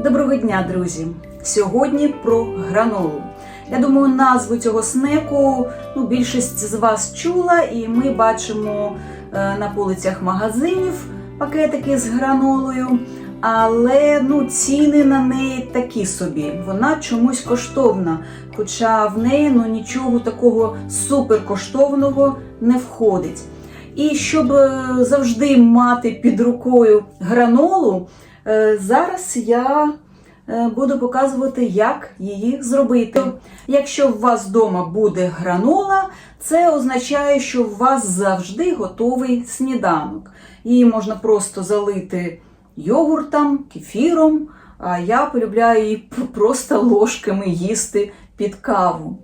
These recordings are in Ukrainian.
Доброго дня, друзі! Сьогодні про гранолу. Я думаю, назву цього снеку ну, більшість з вас чула, і ми бачимо е, на полицях магазинів пакетики з гранолою. Але ну, ціни на неї такі собі. Вона чомусь коштовна, хоча в неї ну, нічого такого суперкоштовного не входить. І щоб е, завжди мати під рукою гранолу, зараз я е, буду показувати, як її зробити. Якщо у вас вдома буде гранола, це означає, що у вас завжди готовий сніданок. Її можна просто залити йогуртом, кефіром, а я полюбляю її просто ложками їсти під каву.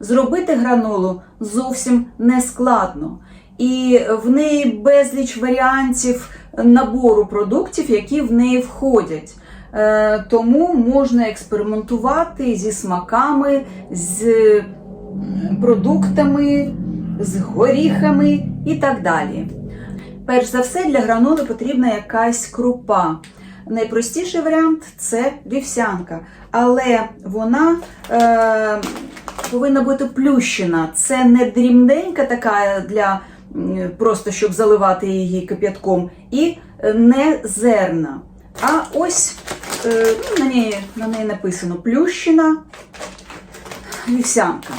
Зробити гранолу зовсім не складно. І в неї безліч варіантів набору продуктів, які в неї входять. Е, Тому можна експериментувати зі смаками, з продуктами, з горіхами і так далі. Перш за все, для граноли потрібна якась крупа. Найпростіший варіант це вівсянка, але вона е, повинна бути плющена. Це не дрібненька така для просто щоб заливати її кип'ятком, і е, не зерна. А ось е, ну, на, неї, на неї написано плющена вівсянка.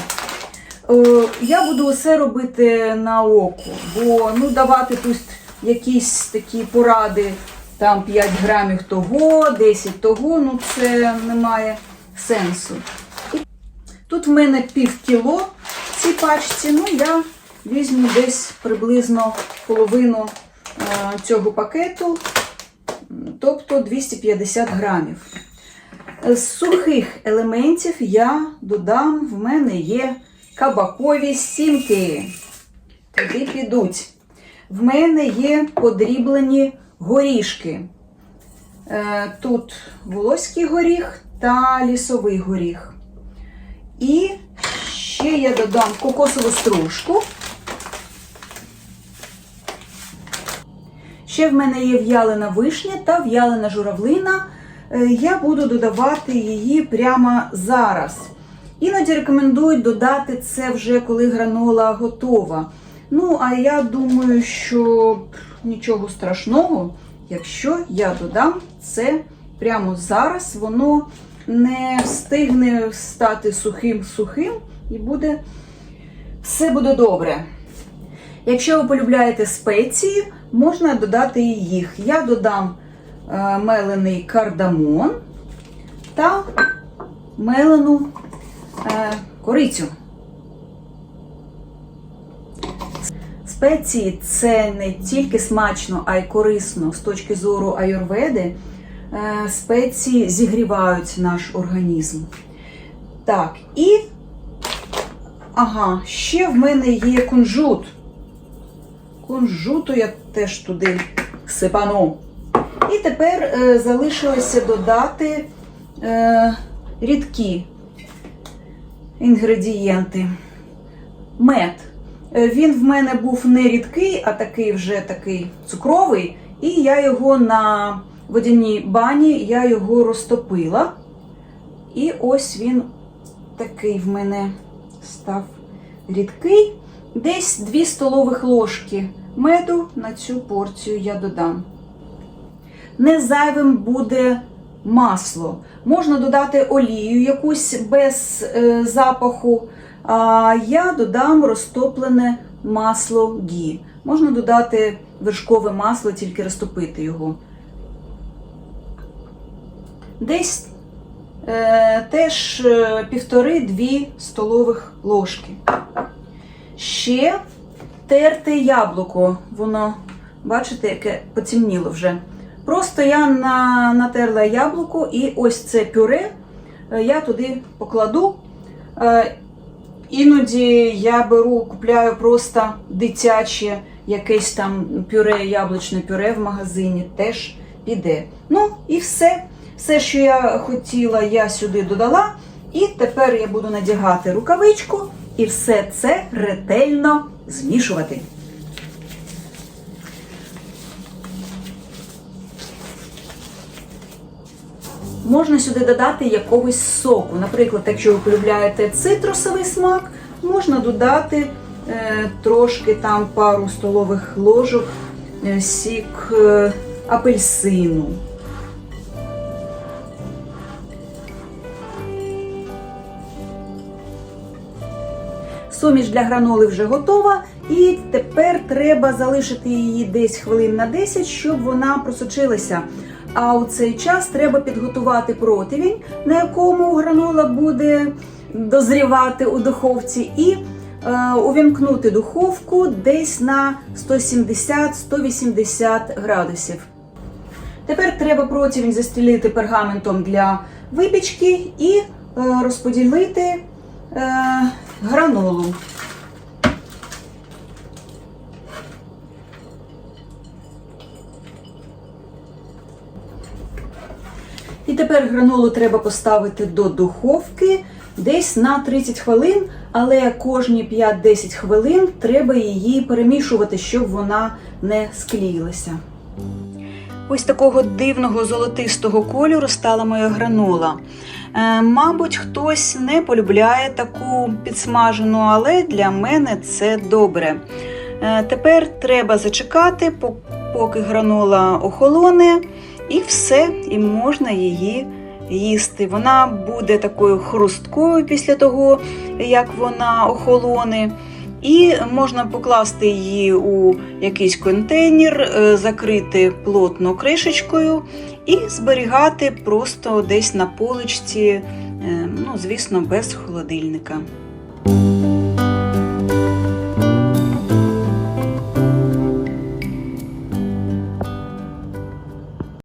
Е, Я буду усе робити на око, бо ну, давати тут якісь такі поради, там 5 грамів того, 10 того, ну це не має сенсу. Тут в мене пів кіло в цій пачці, ну я візьму десь приблизно половину е, цього пакету, тобто 250 грамів. З сухих елементів я додам, в мене є кабакові сімки. Туди підуть. В мене є подріблені горішки. Е, Тут волоський горіх та лісовий горіх. І ще я додам кокосову стружку. Ще в мене є в'ялена вишня та в'ялена журавлина. Е, Я буду додавати її прямо зараз. Іноді рекомендують додати це вже коли гранола готова. Ну, а я думаю, що нічого страшного, якщо я додам це прямо зараз, воно не встигне стати сухим-сухим і буде все буде добре. Якщо ви полюбляєте спеції, можна додати і їх. Я додам е, мелений кардамон та мелену е, корицю. Спеції це не тільки смачно, а й корисно з точки зору аюрведи. Е, Спеції зігрівають наш організм. Так, і ага, ще в мене є кунжут. Кунжуту я теж туди сипану. І тепер е, залишилося додати е, рідкі інгредієнти. Мед. Е, Він в мене був не рідкий, а такий вже такий цукровий. І я його на водяній бані я його розтопила. І ось він такий в мене став рідкий. Десь 2 столових ложки меду на цю порцію я додам. Не зайвим буде масло. Можна додати олію якусь без е, запаху. А я додам розтоплене масло гі. Можна додати вершкове масло, тільки розтопити його. Десь е, теж е, півтори-дві столових ложки. Ще терте яблуко. Воно, бачите, яке потемніло вже. Просто я на, натерла яблуко і ось це пюре е, я туди покладу. Е, Іноді я беру, купляю просто дитяче якесь там пюре, яблучне пюре в магазині, теж піде. Ну і все. Все, що я хотіла, я сюди додала. І тепер я буду надягати рукавичку і все це ретельно змішувати. можна сюди додати якогось соку. Наприклад, якщо ви полюбляєте цитрусовий смак, можна додати е, трошки там пару столових ложок е, сік е, апельсину. Суміш для граноли вже готова, і тепер треба залишити її десь хвилин на 10, щоб вона просочилася. А у цей час треба підготувати противень, на якому гранола буде дозрівати у духовці, і е, увімкнути духовку десь на 170-180 градусів. Тепер треба противень застілити пергаментом для випічки і е, розподілити е, гранолу. І тепер гранолу треба поставити до духовки десь на 30 хвилин, але кожні 5-10 хвилин треба її перемішувати, щоб вона не склеїлася. Ось такого дивного золотистого кольору стала моя гранола. Е, мабуть, хтось не полюбляє таку підсмажену, але для мене це добре. Е, тепер треба зачекати, поки гранола охолоне, і все, і можна її їсти. Вона буде такою хрусткою після того, як вона охолоне. І можна покласти її у якийсь контейнер, е, закрити плотно кришечкою і зберігати просто десь на поличці, е, ну, звісно, без холодильника.